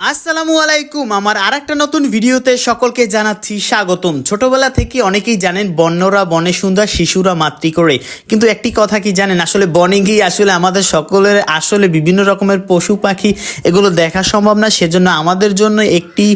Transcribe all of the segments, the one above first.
আসসালামু আলাইকুম। আমার আর একটা নতুন ভিডিওতে সকলকে জানাচ্ছি স্বাগতম। ছোটবেলা থেকে অনেকেই জানেন, বন্যরা, বনে সুন্দর, শিশুরা মাতৃ করে। কিন্তু একটি কথা কি জানেন? আসলে বনে গিয়ে আসলে আমাদের সকলের আসলে বিভিন্ন রকমের পশু পাখি, এগুলো দেখা সম্ভব না। সেজন্য আমাদের জন্য একটি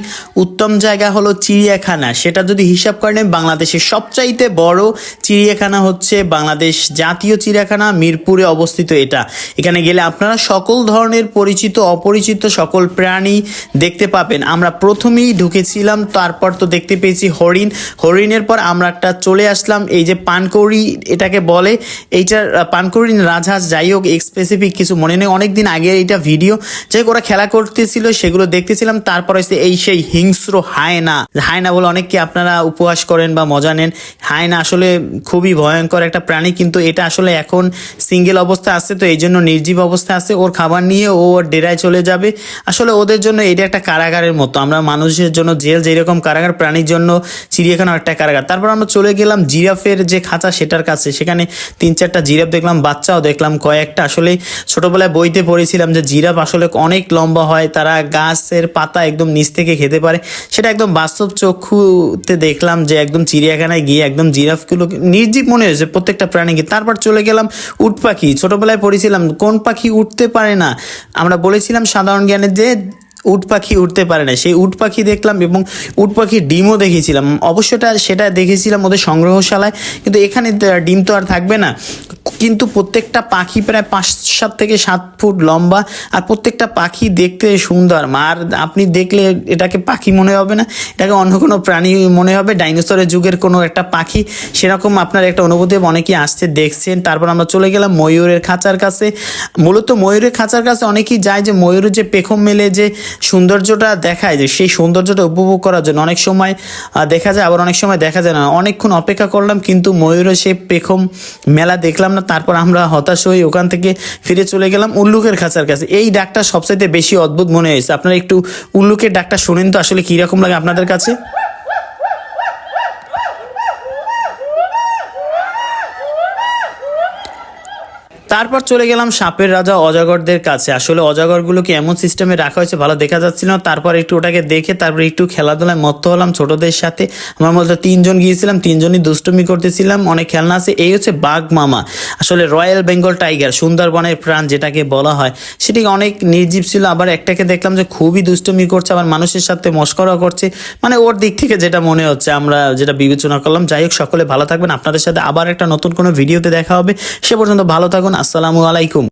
উত্তম জায়গা হলো চিড়িয়াখানা। সেটা যদি হিসাব করেন বাংলাদেশের সবচাইতে বড় চিড়িয়াখানা হচ্ছে বাংলাদেশ জাতীয় চিড়িয়াখানা, মিরপুরে অবস্থিত এটা। এখানে গেলে আপনারা সকল ধরনের পরিচিত, অপরিচিত সকল প্রাণী দেখতে পাবেন। আমরা প্রথমেই ঢুকেছিলাম, তারপর তো দেখতে পেয়েছি হরিণ। হরিণের পর আমরা একটা চলে আসলাম, এই যে পানকৌড়ি এটাকে বলে। এইটার পানকৌড়ি রাজহাঁস যাই হোক স্পেসিফিক কিছু মনে নেই। অনেকদিন আগে এইটা ভিডিও যাই ওরা খেলা করতেছিল, সেগুলো দেখতেছিলাম। তারপর হচ্ছে এই সেই হিংস্র হায়না। হায়না বলে অনেককে আপনারা উপহাস করেন বা মজা নেন। হায়না আসলে খুবই ভয়ঙ্কর একটা প্রাণী, কিন্তু এটা আসলে এখন সিঙ্গেল অবস্থা আছে, তো এই জন্য নির্জীব অবস্থা আছে। ওর খাবার নিয়ে ও ওর ডেরায় চলে যাবে। আসলে ওদের জন্য এটা একটা কারাগারের মতো। আমরা মানুষের জন্য জেল যেরকম কারাগার, প্রাণীর জন্য চিড়িয়াখানা একটা কারাগার। তারপর আমরা চলে গেলাম জিরাফের যে খাঁচা, সেটার কাছে। সেখানে তিন চারটা জিরাফ দেখলাম, বাচ্চাও দেখলাম কয়েকটা। আসলে ছোটবেলায় বইতে পড়েছিলাম যে জিরাফ আসলে অনেক লম্বা হয়, তারা গাছের পাতা একদম নিচ থেকে খেতে পারে। সেটা একদম বাস্তব চক্ষুতে দেখলাম যে একদম চিড়িয়াখানায় গিয়ে একদম জিরাফগুলো নির্জীব মনে হয়েছে প্রত্যেকটা প্রাণীকে তারপর চলে গেলাম উট পাখি। ছোটবেলায় পড়েছিলাম, কোন পাখি উঠতে পারে না? আমরা বলেছিলাম সাধারণ জ্ঞানে যে উট পাখি উঠতে পারে না। সেই উট পাখি দেখলাম এবং উট পাখির ডিমও দেখেছিলাম। অবশ্যটা সেটা দেখেছিলাম ওদের সংগ্রহশালায়, কিন্তু এখানে ডিম তো আর থাকবে না। কিন্তু প্রত্যেকটা পাখি প্রায় পাঁচ, সাত থেকে সাত ফুট লম্বা আর প্রত্যেকটা পাখি দেখতে সুন্দর। আর আপনি দেখলে এটাকে পাখি মনে হবে না, এটাকে অন্য কোনো প্রাণী মনে হবে। ডাইনোসরের যুগের কোনো একটা পাখি। সেরকম আপনার একটা অনুভূতি অনেকেই আসছে, দেখছেন। তারপর আমরা চলে গেলাম ময়ূরের খাঁচার কাছে। মূলত ময়ূরের খাঁচার কাছে অনেকেই যায় যে ময়ূরের যে পেখম মেলে যে সৌন্দর্যটা দেখায় যে সেই সৌন্দর্যটা উপভোগ করার জন্য। অনেক সময় দেখা যায়, আবার অনেক সময় দেখা যায় না। অনেকক্ষণ অপেক্ষা করলাম, কিন্তু ময়ূরের সেই পেখম মেলা দেখলাম না। তারপর আমরা হতাশ হয়ে ওখান থেকে ফিরে চলে গেলাম উল্লুকের খাঁচার কাছে। এই ডাকটা সবচাইতে বেশি অদ্ভুত মনে হয়েছে। আপনারা একটু উল্লুকের ডাকটা শুনেন তো আসলে কীরকম লাগে আপনাদের কাছে? তারপর চলে গেলাম সাপের রাজা অজাগরদের কাছে। আসলে অজাগরগুলোকে এমন সিস্টেমে রাখা হয়েছে? ভালো দেখা যাচ্ছিল না। তারপর একটু ওটাকে দেখে তারপর একটু খেলাধুলায় মত্ত হলাম ছোটদের সাথে। আমার মধ্যে তিনজন গিয়েছিলাম, তিনজনই দুষ্টুমি করতেছিলাম, অনেক খেলনা আছে। এই হচ্ছে বাঘ মামা। আসলে রয়্যাল বেঙ্গল টাইগার সুন্দরবনের প্রাণ যেটাকে বলা হয়, সেটি অনেক নির্জীব ছিল। আবার একটাকে দেখলাম যে খুবই দুষ্টুমি করছে, আবার মানুষের সাথে মস্করা করছে। মানে ওর দিক থেকে যেটা মনে হচ্ছে, আমরা যেটা বিবেচনা করলাম। যাই হোক, সকলে ভালো থাকবেন। আপনাদের সাথে আবার একটা নতুন কোনো ভিডিওতে দেখা হবে। সে পর্যন্ত ভালো থাকুন। আসসালামু আলাইকুম।